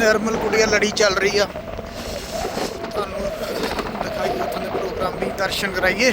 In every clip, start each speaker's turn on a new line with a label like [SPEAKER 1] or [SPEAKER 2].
[SPEAKER 1] ਨਿਰਮਲ ਕੁੜੀਆ ਲੜੀ ਚੱਲ ਰਹੀ ਆ। ਤੁਹਾਨੂੰ ਦਿਖਾਈ ਆਪਣੇ ਪ੍ਰੋਗਰਾਮ ਵੀ ਦਰਸ਼ਨ ਕਰਾਈਏ।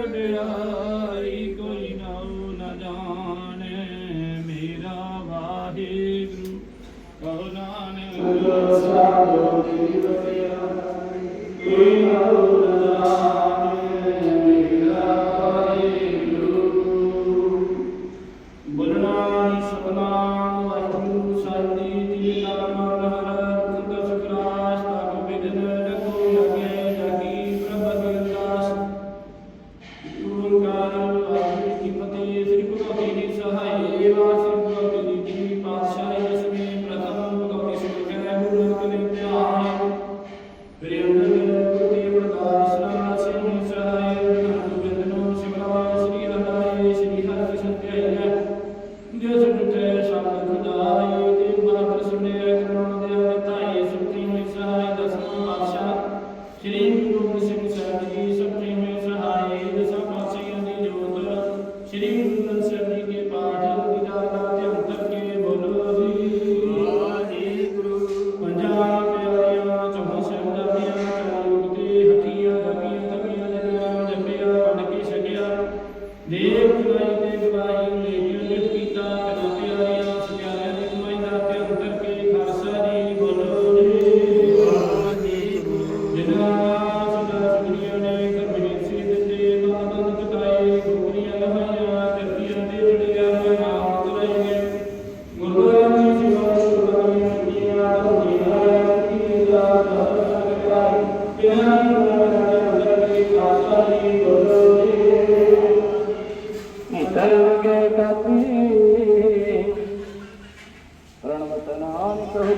[SPEAKER 2] ਵਡਿਆਈ ਕੋਈ ਨਾਉ ਨ ਜਾਣੈ, ਮੇਰਾ ਵਾਹਿਗੁਰੂ, ਕਹੋ ਨਾਨਕ ਸਾਧੂ ਕੀ ਵਡਿਆਈ ਕੋਈ ਨਾਉ ਨ ਜਾਣੈ।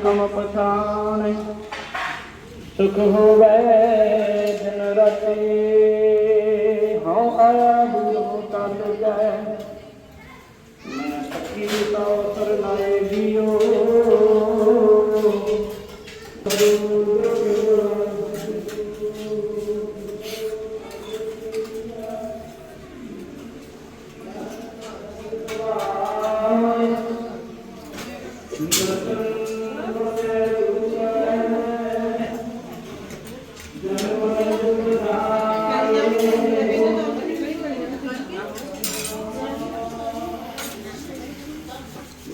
[SPEAKER 2] कम पछाण सुख हो गए दिन रति। आया गुरु तल जाए। मैं सखी लाए Thank you.